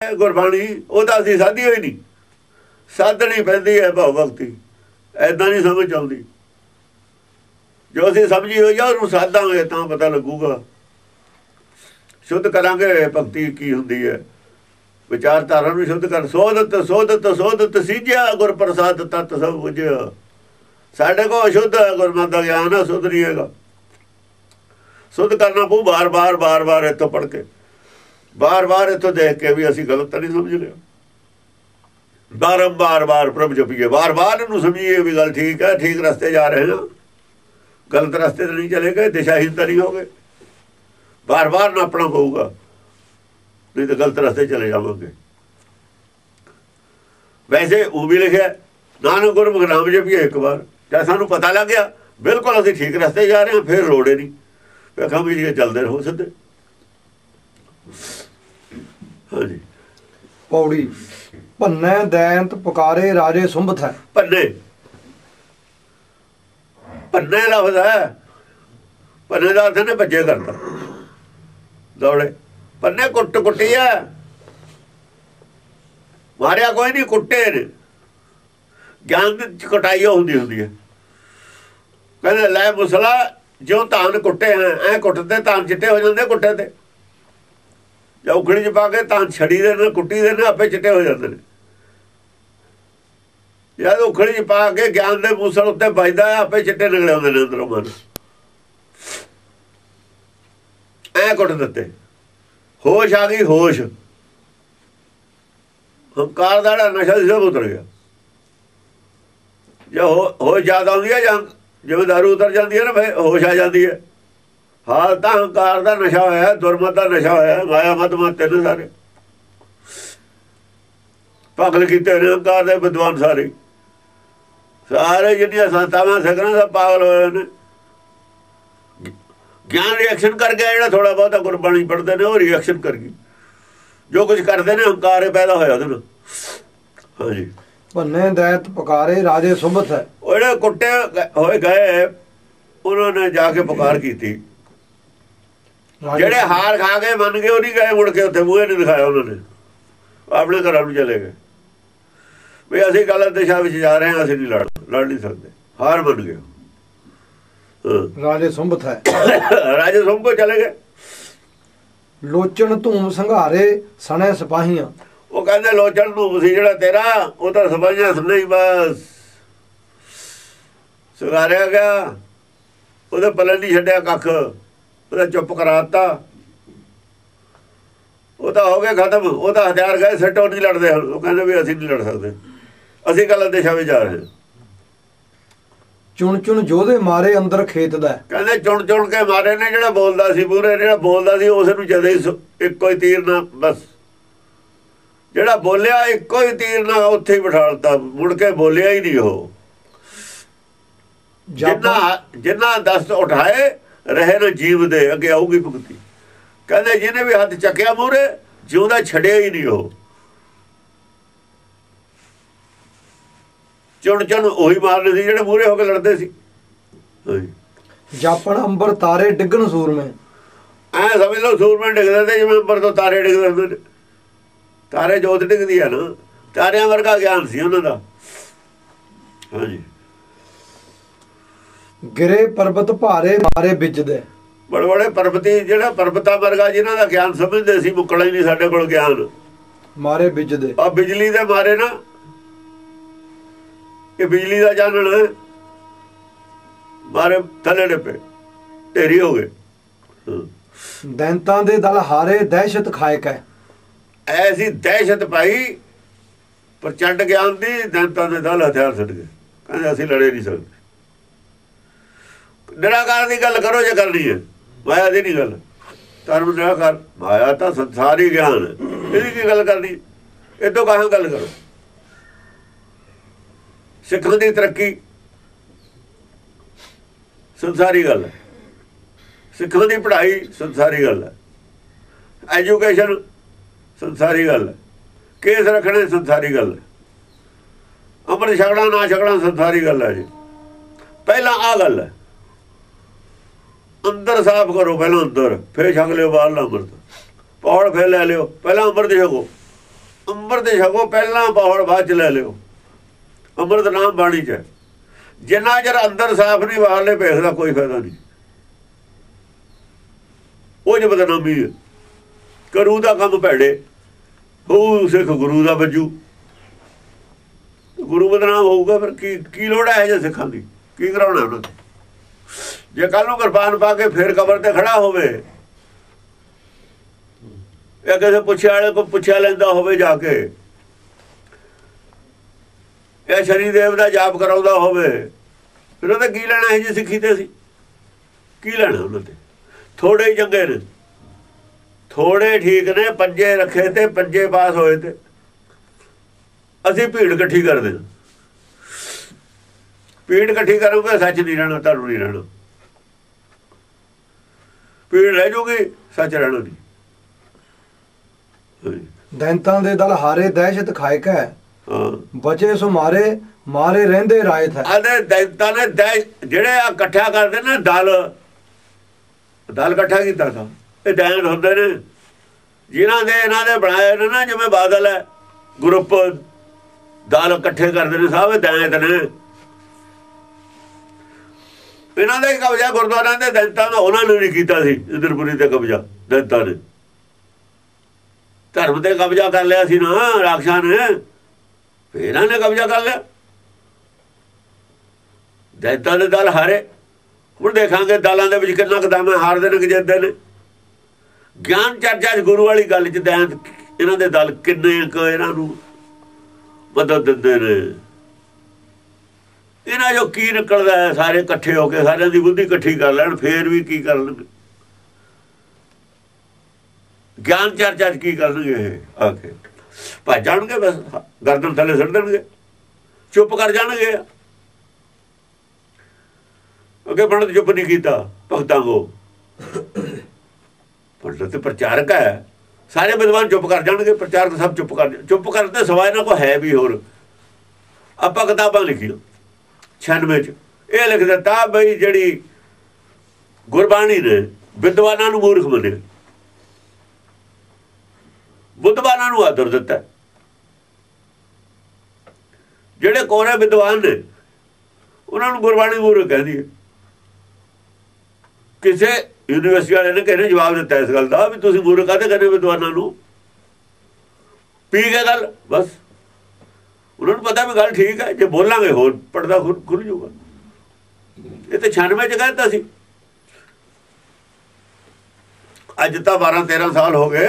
ਗੁਰਬਾਣੀ, ਉਹਦਾ ਅਸੀਂ ਸਾਧੀ ਹੋਈ ਨਹੀਂ। ਸਾਧਣੀ ਪੈਂਦੀ ਹੈ ਭਾਵ ਭਗਤੀ। ਐਦਾਂ ਨਹੀਂ ਸਮਝ ਆਉਂਦੀ। ਜੋ ਅਸੀਂ ਸਮਝੀ ਹੋਈ ਆ, ਉਹਨੂੰ ਸਾਧਾਂਗੇ, ਤਾਂ ਪਤਾ ਲੱਗੂਗਾ। ਸ਼ੁੱਧ ਕਰਾਂਗੇ, ਭਗਤੀ ਕੀ ਹੁੰਦੀ ਹੈ। ਵਿਚਾਰਧਾਰਾ ਨੂੰ ਸ਼ੁੱਧ ਕਰ। ਸੋਧਤ ਸੋਧਤ ਸੋਧਤ ਸਿੱਝਿਆ ਗੁਰ ਪ੍ਰਸਾਦ ਤਤ ਸਭ ਬੁਝਿਆ ਸਾਡੇ ਕੋਲ ਅਸ਼ੁੱਧ ਹੈ ਦਾ ਗਿਆਨ ਹੈ ਸੁਧ ਨਹੀਂ ਹੈਗਾ। ਸੁਧ ਕਰਨਾ ਪਊ ਬਾਰ ਬਾਰ ਬਾਰ ਬਾਰ ਇੱਥੋਂ ਪੜ ਕੇ। ਬਾਰ ਬਾਰ ਇੱਥੋਂ ਦੇਖ ਕੇ ਵੀ ਅਸੀਂ ਗਲਤ ਤਾਂ ਨਹੀਂ ਸਮਝ ਲਿਆ ਬਾਰੰਬਾਰ ਬਾਰ ਪ੍ਰਭ ਜਪੀਏ ਬਾਰ ਬਾਰ ਇਹਨੂੰ ਸਮਝੀਏ ਵੀ ਗੱਲ ਠੀਕ ਹੈ, ਠੀਕ ਰਸਤੇ ਜਾ ਰਹੇ ਹਾਂ। ਗਲਤ ਰਸਤੇ ਤੇ ਨਹੀਂ ਚਲੇ ਗਏ ਦਿਸ਼ਾਹੀਨ ਤਾਂ ਨਹੀਂ ਹੋ ਗਏ। ਬਾਰ ਬਾਰ ਨਾਪਣਾ ਪਊਗਾ ਨਹੀਂ ਤਾਂ ਗਲਤ ਰਸਤੇ ਚਲੇ ਜਾਵਾਂਗੇ। ਵੈਸੇ ਉਹ ਵੀ ਲਿਖਿਆ, ਨਾਨਕ ਗੁਰਮੁਖ ਨਾਮ ਜਪੀਏ ਇੱਕ ਵਾਰ, ਜਦ ਸਾਨੂੰ ਪਤਾ ਲੱਗ ਗਿਆ, ਬਿਲਕੁਲ ਅਸੀਂ ਠੀਕ ਰਸਤੇ ਜਾ ਰਹੇ ਹਾਂ, ਫਿਰ ਲੋੜੇ ਨਹੀਂ। ਵੇਖਾਂ ਵੀ ਜੀ ਚੱਲਦੇ ਰਹੋ ਸਿੱਧੇ। ਹਾਂਜੀ। ਪੌੜੀ। ਭੰਨੈ ਦੈਂਤ ਪੁਕਾਰੇ ਰਾਜੇ ਸੁੰਭਤ ਹੈ। ਪੰਨੇ ਪੰਨੇ ਲਫ਼ਜ਼ ਹੈ। ਪੰਨੇ ਦਾ ਅਰਥ ਨੇ ਭੱਜੇ ਕਰਦਾ ਦੌੜੇ। ਪੰਨੇ ਕੁੱਟ ਕੁੱਟਿਆ ਮਾਰਿਆ ਕੋਈ ਨਹੀਂ ਕੁੱਟੇ ਨੇ। ਗਿਆਨ ਦੀ ਕਟਾਈ ਹੁੰਦੀ ਹੁੰਦੀ ਹੈ। ਕਹਿੰਦੇ ਲੈ ਮੁਸਲਾ ਜੋ ਧਾਨ ਕੁੱਟੇ ਐ ਕੁੱਟਦੇ ਧਾਨ ਚਿੱਟੇ ਹੋ ਜਾਂਦੇ ਕੁੱਟੇ ਤੇ। ਜਾਂ ਉਖੜੀ ਚ ਪਾ ਕੇ ਤਾਂ ਛੜੀ ਦੇ ਨੇ ਕੁੱਟੀ ਦੇ ਨੇ ਆਪੇ ਚਿੱਟੇ ਹੋ ਜਾਂਦੇ ਨੇ। ਜਦ ਉਖੜੀ ਚ ਪਾ ਕੇ ਗਿਆਨ ਦੇ ਮੂਸਲ ਉੱਤੇ ਵੱਜਦਾ ਆਪੇ ਚਿੱਟੇ ਨਿਕਲੇ ਆਉਂਦੇ ਨੇ ਅੰਦਰੋਂ ਮਨ। ਐ ਕੁੱਟ ਦਿੱਤੇ। ਹੋਸ਼ ਆ ਗਈ, ਹੋਸ਼। ਹੰਕਾਰ ਦਾ ਨਸ਼ਾ ਸਭ ਉਤਰ ਗਿਆ। ਜੇ ਹੋ ਜ਼ਿਆਦਾ ਆਉਂਦੀ ਹੈ ਜਾਂ ਜਿਵੇਂ ਦਾਰੂ ਉਤਰ ਜਾਂਦੀ ਹੈ ਨਾ, ਫਿਰ ਹੋਸ਼ ਆ ਜਾਂਦੀ ਹੈ। ਹਾਲ ਤਾਂ ਹੰਕਾਰ ਦਾ ਨਸ਼ਾ ਹੋਇਆ ਦੁਰਮਤ ਦਾ ਨਸ਼ਾ ਹੋਇਆ ਮਾਇਆ ਮਤ ਤਿੰਨ ਸਾਰੇ। ਪਾਗਲ ਕੀਤੇ ਨੇ ਹੰਕਾਰ ਦੇ ਵਿਦਵਾਨ ਸਾਰੇ। ਸਾਰੇ ਜਿਹੜੀਆਂ ਸੰਸਥਾਵਾਂ ਸਗਰਾਂ ਦਾ ਪਾਗਲ ਹੋਏ ਨੇ। ਗਿਆਨ ਰਿਐਕਸ਼ਨ ਕਰ ਗਿਆ ਜਿਹੜਾ ਥੋੜਾ ਬਹੁਤਾ ਗੁਰਬਾਣੀ ਪੜਦੇ ਨੇ ਉਹ ਰਿਐਕਸ਼ਨ ਕਰ ਗਈ। ਜੋ ਕੁਝ ਕਰਦੇ ਨੇ ਹੰਕਾਰ ਪੈਦਾ ਹੋਇਆ ਉਹਦੇ ਨਾਲ। ਹਾਂਜੀ। ਭੰਨੈ ਦੈਂਤ ਪੁਕਾਰੇ ਰਾਜੇ ਸੁੰਭਤ ਹੈ। ਉਹ ਜਿਹੜੇ ਕੁੱਟੇ ਹੋਏ ਗਏ ਉਹਨਾਂ ਨੇ ਜਾ ਕੇ ਪੁਕਾਰ ਕੀਤੀ। ਜਿਹੜੇ ਹਾਰ ਖਾ ਕੇ ਮੰਨ ਗਏ ਉਹ ਨਹੀਂ ਗਏ ਮੁੜ ਕੇ ਉੱਥੇ ਮੂਹੇ ਨਹੀਂ ਦਿਖਾਇਆ ਉਹਨਾਂ ਨੇ। ਆਪਣੇ ਘਰਾਂ ਨੂੰ ਚਲੇ ਗਏ। ਵੀ ਅਸੀਂ ਗਲਤ ਦਿਸ਼ਾ ਵਿੱਚ ਜਾ ਰਹੇ ਹਾਂ ਅਸੀਂ ਨਹੀਂ ਲੜ ਲੜ ਨਹੀਂ ਸਕਦੇ। ਹਾਰ ਮੰਨ ਗਏ। ਹਾਂ। ਰਾਜੇ ਸੁੰਭਤ ਹੈ ਰਾਜੇ ਸਭ ਕੋ ਚਲੇ ਗਏ। ਲੋਚਣ ਧੂਮ ਸੰਘਾਰੇ ਸਣੇ ਸਿਪਾਹੀਆਂ। ਉਹ ਕਹਿੰਦੇ ਲੋਚਣ ਨੂੰ ਸੀ ਜਿਹੜਾ ਤੇਰਾ ਉਹ ਤਾਂ ਸਭਾਈਆਂ ਨਹੀਂ ਬਸ। ਸੁਗਾਰਿਆ ਗਿਆ ਉਹਦੇ ਪੱਲੇ ਨਹੀਂ ਛੱਡਿਆ ਕੱਖ। ਉਹਦਾ ਚੁੱਪ ਕਰਾਤਾ। ਉਹ ਤਾਂ ਹੋ ਗਿਆ ਖਤਮ। ਉਹ ਤਾਂ ਹਥਿਆਰ ਗਏ ਸੱਟੋ ਨਹੀਂ ਲੜਦੇ ਹੁਣ। ਉਹ ਕਹਿੰਦੇ ਵੀ ਅਸੀਂ ਨਹੀਂ ਲੜ ਸਕਦੇ। ਅਸੀਂ ਗਲਤ ਦਿਸ਼ਾ ਵਿੱਚ ਜਾ ਰਹੇ। ਚੁਣ ਚੁਣ ਜੋਧੇ ਮਾਰੇ ਅੰਦਰ ਖੇਤ ਦਾ। ਕਹਿੰਦੇ ਚੁਣ ਚੁਣ ਕੇ ਮਾਰੇ ਨੇ ਜਿਹੜਾ ਬੋਲਦਾ ਸੀ ਪੂਰੇ ਜਿਹੜਾ ਬੋਲਦਾ ਸੀ ਉਸ ਨੂੰ ਜਦੇ ਇੱਕੋ ਹੀ ਤੀਰ ਨਾਲ ਬਸ। ਜਿਹੜਾ ਬੋਲਿਆ ਇੱਕੋ ਹੀ ਤੀਰ ਨਾਲ ਉੱਥੇ ਹੀ ਬਿਠਾਲਤਾ ਮੁੜ ਕੇ ਬੋਲਿਆ ਹੀ ਨਹੀਂ ਉਹ। ਜਿੰਨਾ ਜਿੰਨਾ ਦਸਤ ਉਠਾਏ ਰਹੇ ਨਾ ਜੀਵ ਦੇ ਅੱਗੇ ਆਊਗੀ ਭੁਗਤੀ। ਕਹਿੰਦੇ ਜਿਹਨੇ ਵੀ ਹੱਥ ਚੱਕਿਆ ਮੂਰੇ ਜਿਉਂਦਾ ਛੜਿਆ ਹੀ ਨਹੀਂ ਉਹ। ਚੁਣ ਚੁਣ ਉਹੀ ਮਾਰਨੇ ਸੀ ਜਿਹੜੇ ਮੂਰੇ ਹੋ ਕੇ ਲੜਦੇ ਸੀ। ਜਾਪਣ ਅੰਬਰ ਤਾਰੇ ਡਿੱਗਣ ਸੂਰਮੇ। ਐ ਸਮਝ ਲਓ ਸੂਰਮੇ ਡਿੱਗਦੇ ਤੇ ਜਿਵੇਂ ਉੱਪਰ ਤੋਂ ਤਾਰੇ ਡਿੱਗਦੇ ਹੁੰਦੇ ਨੇ। ਤਾਰੇ ਜੋਤ ਡਿੱਗਦੀ ਆ ਨਾ। ਤਾਰਿਆਂ ਵਰਗਾ ਗਿਆਨ ਸੀ ਉਹਨਾਂ ਦਾ। ਹਾਂਜੀ। ਗਿਰੇ ਪਰਬਤ ਭਾਰੇ ਮਾਰੇ ਬਿਜਦੇ। ਬੜੇ ਬੜੇ ਪਰਬਤੀ ਜਿਹੜਾ ਪਰਬਤਾਂ ਵਰਗਾ ਜਿਨ੍ਹਾਂ ਦਾ ਗਿਆਨ ਸਮਝਦੇ ਸੀ ਮੁੱਕਣਾ ਹੀ ਨਹੀਂ ਸਾਡੇ ਕੋਲ ਗਿਆਨ। ਮਾਰੇ ਬਿਜਦੇ। ਆ ਬਿਜਲੀ ਦੇ ਮਾਰੇ ਨਾ। ਇਹ ਬਿਜਲੀ ਦਾ ਜਾਣਣ ਹੈ। ਮਾਰੇ ਥੱਲੇ ਡੱਪੇ। ਢੇਰੀ ਹੋ ਗਏ। ਦੈਂਤਾਂ ਦੇ ਦਲ ਹਾਰੇ ਦਹਿਸ਼ਤ ਖਾਇਕ ਹੈ ਐਸੀ ਦਹਿਸ਼ਤ ਪਾਈ ਪ੍ਰਚੰਡ ਗਿਆਨ ਦੀ ਦੰਤਾਂ ਦੇ ਦਲ ਹਥਿਆਰ ਛੱਡ ਗਏ। ਕਹਿੰਦੇ ਅਸੀਂ ਲੜੇ ਨਹੀਂ ਸਕਦੇ। ਨਿਰਾਕਾਰ ਦੀ ਗੱਲ ਕਰੋ ਜੇ ਕਰਨੀ ਹੈ। ਮਾਇਆ ਦੀ ਨਹੀਂ ਗੱਲ। ਧਰਮ ਨਿਰਾਕਾਰ। ਮਾਇਆ ਤਾਂ ਸੰਸਾਰੀ ਗਿਆਨ ਇਹਦੀ ਕੀ ਗੱਲ ਕਰਨੀ ਇਹ ਤੋਂ ਕਹਾਂ ਗੱਲ ਕਰੋ? ਸਿੱਖਾਂ ਦੀ ਤਰੱਕੀ। ਸੰਸਾਰੀ ਗੱਲ ਹੈ। ਸਿੱਖਾਂ ਦੀ ਪੜ੍ਹਾਈ ਸੰਸਾਰੀ ਗੱਲ ਹੈ। ਐਜੂਕੇਸ਼ਨ ਸੰਸਾਰੀ ਗੱਲ ਹੈ। ਕੇਸ ਰੱਖਣੇ ਸੰਸਾਰੀ ਗੱਲ ਹੈ। ਅੰਮ੍ਰਿਤ ਛਕਣਾ, ਨਾ ਛਕਣਾ ਸੰਸਾਰੀ ਗੱਲ ਹੈ ਜੀ। ਪਹਿਲਾਂ ਆ ਗੱਲ ਹੈ। ਅੰਦਰ ਸਾਫ਼ ਕਰੋ ਪਹਿਲਾਂ ਅੰਦਰ, ਫਿਰ ਛਕ ਲਿਓ ਬਾਹਰਲਾ ਅੰਮ੍ਰਿਤ। ਪੌੜ ਫਿਰ ਲੈ ਲਿਓ, ਪਹਿਲਾਂ ਅੰਮ੍ਰਿਤ ਛਕੋ। ਅੰਮ੍ਰਿਤ ਛਕੋ, ਪਹਿਲਾਂ ਪੌੜ ਬਾਅਦ ਚ ਲੈ ਲਿਓ। ਅੰਮ੍ਰਿਤ ਨਾਮ ਬਾਣੀ ਚ। ਜਿੰਨਾ ਚਿਰ ਅੰਦਰ ਸਾਫ਼ ਨਹੀਂ, ਬਾਹਰਲੇ ਭੇਖ ਦਾ ਕੋਈ ਫਾਇਦਾ ਨਹੀਂ। ਉਹ ਜੇ ਬਦਨਾਮੀ ਹੈ। ਕਰੂ ਦਾ ਕੰਮ ਭੈੜੇ। ਉਹ ਸਿੱਖ ਗੁਰੂ ਦਾ ਬੱਜੂ। ਗੁਰੂ ਬਦਨਾਮ ਹੋਊਗਾ, ਫਿਰ ਕੀ ਕੀ ਲੋੜ ਹੈ ਜੇ ਸਿੱਖਾਂ ਦੀ? ਕੀ ਕਰਾਉਣਾ ਉਹਨਾਂ ਨੇ? ਜੇ ਕੱਲ ਨੂੰ ਕਿਰਪਾਨ ਪਾ ਕੇ ਫੇਰ ਕਬਰ ਤੇ ਖੜਾ ਹੋਵੇ ਇਹ ਕਿਸੇ ਪੁੱਛਿਆ ਵਾਲੇ ਕੋ ਪੁੱਛਿਆ ਲੈਂਦਾ ਹੋਵੇ ਜਾ ਕੇ ਇਹ ਸ਼ਨੀ ਦੇਵ ਦਾ ਜਾਪ ਕਰਾਉਂਦਾ ਹੋਵੇ, ਫਿਰ ਉਹਦਾ ਕੀ ਲੈਣਾ ਹੈ ਜੀ ਸਿੱਖੀ ਤੇ ਸੀ? ਕੀ ਲੈਣਾ ਉਹਨਾਂ ਤੇ? ਥੋੜੇ ਚੰਗੇ ਨੇ। ਥੋੜੇ ਠੀਕ ਨੇ, ਪੰਜੇ ਰੱਖੇ ਤੇ, ਪੰਜੇ ਪਾਸ ਹੋਏ ਤੇ। ਅਸੀਂ ਭੀੜ ਇਕੱਠੀ ਕਰਦੇ ਹਾਂ। ਭੀੜ ਇਕੱਠੀ ਕਰੋਗੇ, ਸੱਚ ਨਹੀਂ ਰਹਿਣਾ ਤੁਹਾਨੂੰ ਨਹੀਂ ਰਹਿਣਾ। ਭੀੜ ਰਹਿ ਜੂਗੀ ਸੱਚ ਰਹਿਣਾ ਨਹੀਂ। ਦੈਂਤਾਂ ਦੇ ਦਲ ਹਾਰੇ ਦਹਿਸ਼ਤ ਖਾਇਕ ਬਚੇ ਸੋ ਮਾਰੇ ਮਾਰੇ ਰਹਿੰਦੇ ਰਾਇਤ ਹੈ। ਆਦੇ ਦੈਂਤਾਂ ਨੇ ਜਿਹੜੇ ਆ ਇਕੱਠਾ ਕਰਦੇ ਨੇ ਦਲ ਦਲ ਇਕੱਠਾ ਕੀਤਾ ਤਾਂ ਇਹ ਦੈਂਤ ਹੁੰਦੇ ਨੇ। ਜਿਨ੍ਹਾਂ ਦੇ ਇਹਨਾਂ ਦੇ ਬਣਾਏ ਨੇ ਨਾ ਜਿਵੇਂ ਬਾਦਲ ਹੈ ਗਰੁੱਪ ਦਲ ਇਕੱਠੇ ਕਰਦੇ ਨੇ ਇਹ ਦੈਂਤ ਨੇ। ਇਹਨਾਂ ਦਾ ਹੀ ਕਬਜ਼ਾ ਗੁਰਦੁਆਰਿਆਂ ਦੇ ਦੈਂਤਾਂ ਦਾ, ਉਹਨਾਂ ਨੇ ਨਹੀਂ ਕੀਤਾ ਸੀ, ਇੰਦਰਪੁਰੀ ਤੇ ਕਬਜ਼ਾ ਦੈਂਤਾਂ ਨੇ। ਧਰਮ ਤੇ ਕਬਜ਼ਾ ਕਰ ਲਿਆ ਸੀ ਨਾ, ਰਾਖਸ਼ਾਂ ਨੇ। ਫਿਰ ਇਹਨਾਂ ਨੇ ਕਬਜ਼ਾ ਕਰ ਲਿਆ। ਦੈਂਤਾਂ ਦੇ ਦਲ ਹਾਰੇ। ਹੁਣ ਦੇਖਾਂਗੇ ਦਲਾਂ ਦੇ ਵਿੱਚ ਕਿੰਨਾ ਕਦਮ ਹੈ ਹਾਰਦੇ ਨੇ ਕਿ ਜਿੱਤਦੇ ਨੇ। ਗਿਆਨ ਚਰਚਾ 'ਚ ਗੁਰੂ ਵਾਲੀ ਗੱਲ 'ਚ ਦੈਂਤ, ਇਹਨਾਂ ਦੇ ਦਲ ਕਿੰਨੇ ਕੁ ਇਹਨਾਂ ਨੂੰ ਮਦਦ ਦਿੰਦੇ ਨੇ। ਇਹਨਾਂ ਜੋ ਕੀ ਨਿਕਲਦਾ ਹੈ? ਸਾਰੇ ਇਕੱਠੇ ਹੋ ਕੇ ਸਾਰਿਆਂ ਦੀ ਬੁੱਧੀ ਇਕੱਠੀ ਕਰ ਲੈਣ, ਫੇਰ ਵੀ ਕੀ ਕਰਨਗੇ? ਗਿਆਨ ਚਰਚਾ 'ਚ ਕੀ ਕਰਨਗੇ ਇਹ? ਆ ਕੇ। ਭੱਜ ਜਾਣਗੇ ਬਸ ਗਰਦਨ ਥੱਲੇ ਸੁੱਟ ਦੇਣਗੇ। ਚੁੱਪ ਕਰ ਜਾਣਗੇ। ਅੱਗੇ ਪੰਡਤ ਚੁੱਪ ਨਹੀਂ ਕੀਤਾ, ਭਗਤਾਂ ਕੋ। ਪੰਡਤ ਤੇ ਪ੍ਰਚਾਰਕ ਹੈ। ਸਾਰੇ ਵਿਦਵਾਨ ਚੁੱਪ ਕਰ ਜਾਣਗੇ, ਪ੍ਰਚਾਰਕ ਸਭ ਚੁੱਪ ਕਰ, ਚੁੱਪ ਕਰਦੇ ਸਵਾਏ ਨਾ ਕੋ ਹੈ ਵੀ ਹੋਰ। ਆਪਾਂ ਕਿਤਾਬਾਂ ਲਿਖੀਆਂ। 96 ਚ। ਇਹ ਲਿਖ ਦਿੱਤਾ ਬਈ ਜਿਹੜੀ ਗੁਰਬਾਣੀ ਨੇ ਵਿਦਵਾਨਾਂ ਨੂੰ ਮੂਰਖ ਮੰਨਿਆ। ਬੁੱਧਵਾਨਾਂ ਨੂੰ ਆਦਰ ਦਿੱਤਾ। ਜਿਹੜੇ ਕੋਰੇ ਵਿਦਵਾਨ ਨੇ, ਉਹਨਾਂ ਨੂੰ ਗੁਰਬਾਣੀ ਮੂਰਖ ਕਹਿੰਦੀ ਹੈ। ਕਿਸੇ ਯੂਨੀਵਰਸਿਟੀ ਵਾਲੇ ਨੇ ਕਹਿੰਦੇ ਜਵਾਬ ਦਿੱਤਾ ਇਸ ਗੱਲ ਦਾ ਵੀ ਤੁਸੀਂ ਮੂਰਖ ਕਾਹਦੇ ਕਹਿੰਦੇ ਵਿਦਵਾਨਾਂ ਨੂੰ? ਪੀ ਕੇ ਗੱਲ, ਬਸ। ਉਹਨਾਂ ਨੂੰ ਪਤਾ ਵੀ ਗੱਲ ਠੀਕ ਹੈ, ਜੇ ਬੋਲਾਂਗੇ ਹੋਰ ਪੜਦਾ ਖੁੱਲ ਜੂਗਾ ਇਹ ਤੇ 96 ਚ ਕਹਿੰਦਾ ਸੀ। ਅੱਜ ਤਾਂ 12 13 ਸਾਲ ਹੋ ਗਏ।